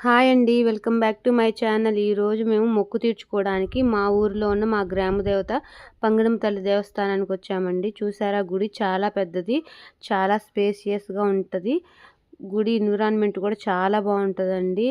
Hi అండి. Welcome back to my channel. ఈరోజు మేము మొక్కు తీర్చుకోవడానికి మా ఊరిలో ఉన్న మా గ్రామ దేవత పంగడం తల్లి దేవస్థానానికి వచ్చామండి. చూసారా? గుడి చాలా పెద్దది చాలా స్పేసియస్గా ఉంటుంది. గుడి ఎన్విరాన్మెంట్ కూడా చాలా బాగుంటుందండి.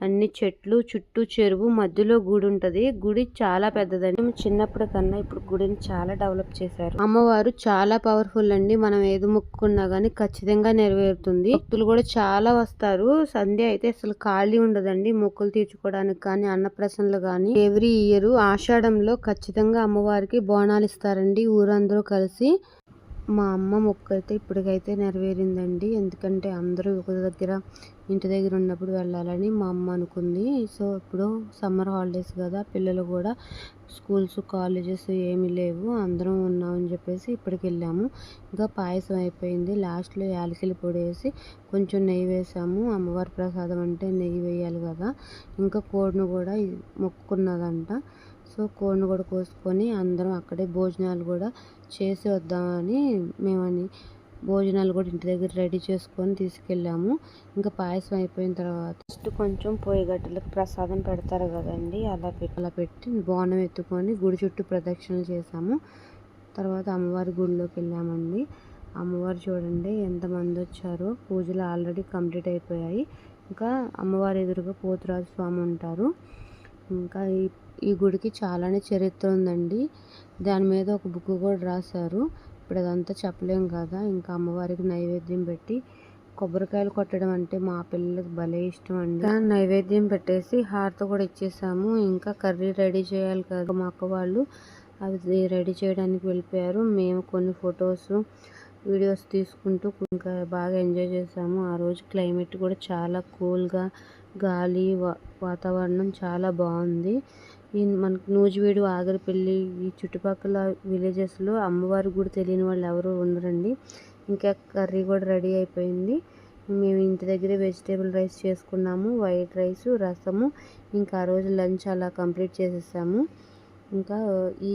అన్ని చెట్లు చుట్టూ చెరువు మధ్యలో గుడి ఉంటుంది. గుడి చాలా పెద్దదండి. చిన్నప్పటి కన్నా ఇప్పుడు గుడిని చాలా డెవలప్ చేశారు. అమ్మవారు చాలా పవర్ఫుల్ అండి. మనం ఏది మొక్కుకున్నా కానీ ఖచ్చితంగా నెరవేరుతుంది. భక్తులు కూడా చాలా వస్తారు. సంధ్య అయితే అసలు ఖాళీ ఉండదండి. మొక్కులు తీర్చుకోవడానికి కానీ అన్నప్రసన్నలు కానీ ఎవ్రీ ఇయర్ ఆషాఢంలో ఖచ్చితంగా అమ్మవారికి బోనాలు ఇస్తారండి. ఊరందరూ కలిసి. మా అమ్మ మొక్క అయితే ఇప్పటికైతే నెరవేరిందండి. ఎందుకంటే అందరూ ఒక దగ్గర ఇంటి దగ్గర ఉన్నప్పుడు వెళ్ళాలని మా అమ్మ అనుకుంది. సో ఇప్పుడు సమ్మర్ హాలిడేస్ కదా పిల్లలు కూడా స్కూల్స్ కాలేజెస్ ఏమీ లేవు. అందరం ఉన్నామని చెప్పేసి ఇప్పటికి వెళ్ళాము. ఇంకా పాయసం అయిపోయింది. లాస్ట్లో యాలకిల పొడి వేసి కొంచెం నెయ్యి వేసాము. అమ్మవారి ప్రసాదం అంటే నెయ్యి వేయాలి కదా. ఇంకా కోడిని కూడా మొక్కుకున్నదంట. సో కోడిని కూడా కోసుకొని అందరం అక్కడే భోజనాలు కూడా చేసి వద్దామని మేమని భోజనాలు కూడా ఇంటి దగ్గర రెడీ చేసుకొని తీసుకెళ్ళాము. ఇంకా పాయసం అయిపోయిన తర్వాత ఫస్ట్ కొంచెం పొయ్యి గట్టలకు ప్రసాదం పెడతారు కదండి అలా పెట్టి అలా పెట్టి బోనం ఎత్తుకొని గుడి చుట్టూ ప్రదక్షిణలు చేసాము తర్వాత అమ్మవారి గుడిలోకి వెళ్ళామండి. అమ్మవారు చూడండి ఎంతమంది వచ్చారో పూజలు ఆల్రెడీ కంప్లీట్ అయిపోయాయి. ఇంకా అమ్మవారి ఎదురుగా పోతురాజు స్వామి ఉంటారు. ఇంకా ఈ ఈ గుడికి చాలానే చరిత్ర ఉందండి. దాని మీద ఒక బుక్ కూడా రాశారు. ఇప్పుడు అదంతా చెప్పలేం కదా. ఇంకా అమ్మవారికి నైవేద్యం పెట్టి కొబ్బరికాయలు కొట్టడం అంటే మా పిల్లలకు భలే ఇష్టం అండి. నైవేద్యం పెట్టేసి హారత కూడా ఇచ్చేసాము. ఇంకా కర్రీ రెడీ చేయాలి కదా మా అక్క వాళ్ళు. అది రెడీ చేయడానికి వెళ్ళిపోయారు. మేము కొన్ని ఫొటోస్ వీడియోస్ తీసుకుంటూ ఇంకా బాగా ఎంజాయ్ చేసాము. ఆ రోజు క్లైమేట్ కూడా చాలా కూల్గా గాలి వాతావరణం చాలా బాగుంది. మనకు నూజివీడు ఆగరిపల్లి ఈ చుట్టుపక్కల విలేజెస్లో అమ్మవారి గుడి తెలియని వాళ్ళు ఎవరు ఉండరండి. ఇంకా కర్రీ కూడా రెడీ అయిపోయింది. మేము ఇంటి దగ్గరే వెజిటేబుల్ రైస్ చేసుకున్నాము వైట్ రైస్ రసము. ఇంకా ఆ రోజు లంచ్ అలా కంప్లీట్ చేసేసాము. ఇంకా ఈ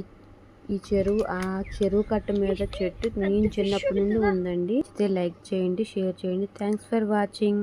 ఈ చెరువు ఆ చెరువు కట్ట మీద చెట్టు నేను చిన్నప్పటి నుండి ఉందండి. లైక్ చేయండి షేర్ చేయండి. Thanks for watching.